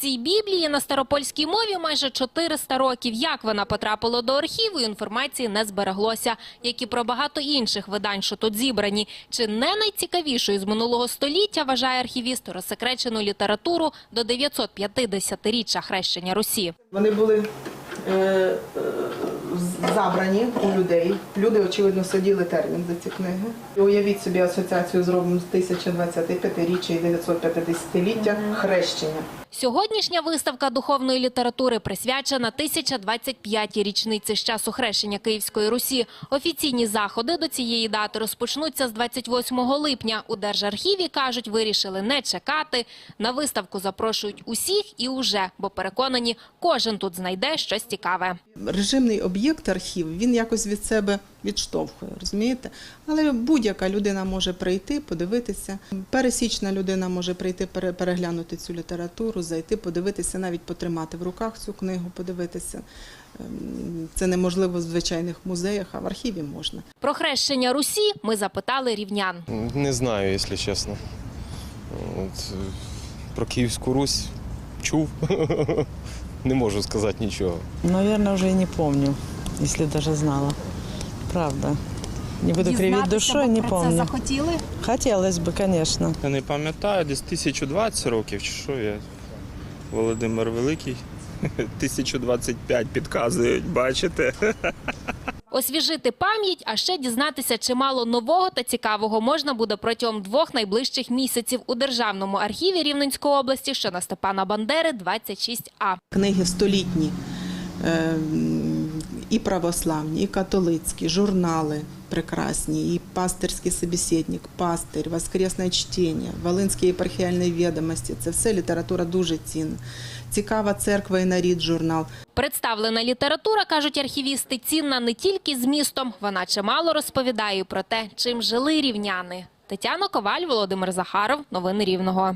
Цій біблії на старопольській мові майже 400 років. Як вона потрапила до архіву, інформації не збереглося, як і про багато інших видань, що тут зібрані. Чи не найцікавішою з минулого століття вважає архівіст розсекречену літературу до 950-річчя хрещення Русі. Вони були е, е, забрані у людей. Люди, очевидно, сиділи термін за ці книги. Уявіть собі асоціацію зробимо з 1025-річчя і 950-ліття хрещення. Сьогоднішня виставка духовної літератури присвячена 1025-й річниці з часу хрещення Київської Русі. Офіційні заходи до цієї дати розпочнуться з 28 липня. У Держархіві, кажуть, вирішили не чекати. На виставку запрошують усіх і уже, бо переконані, кожен тут знайде щось цікаве. Режимний об'єкт архів він якось від себе відштовхує, розумієте? Але будь-яка людина може прийти, подивитися. Пересічна людина може прийти пере- переглянути цю літературу, зайти, подивитися, навіть потримати в руках цю книгу, подивитися. Ем, Це неможливо в звичайних музеях, а в архіві можна. Про хрещення Русі ми запитали рівнян. Не знаю, якщо чесно. От, е, про Київську Русь чув. Не можу сказати нічого. Наверное, уже и не помню, если даже знала. Правда. Не буду кривить душой, не помню. захотіли? Хотелось бы, конечно. Я не пам'ятаю, десь 1020 років чи що я. Володимир Великий. 1025 підказують, бачите? Освіжити пам'ять, а ще дізнатися чимало нового та цікавого можна буде протягом двох найближчих місяців у Державному архіві Рівненської області, що на Степана Бандери, 26А. Книги столітні, і православні, і католицькі, журнали прекрасні, і пастирський собеседник, пастир, воскресне чтення, Волинські єпархіальні відомості. Це все література дуже цінна. Цікава церква і нарід журнал. Представлена література, кажуть архівісти, цінна не тільки змістом, вона чимало розповідає про те, чим жили рівняни. Тетяна Коваль, Володимир Захаров. Новини Рівного.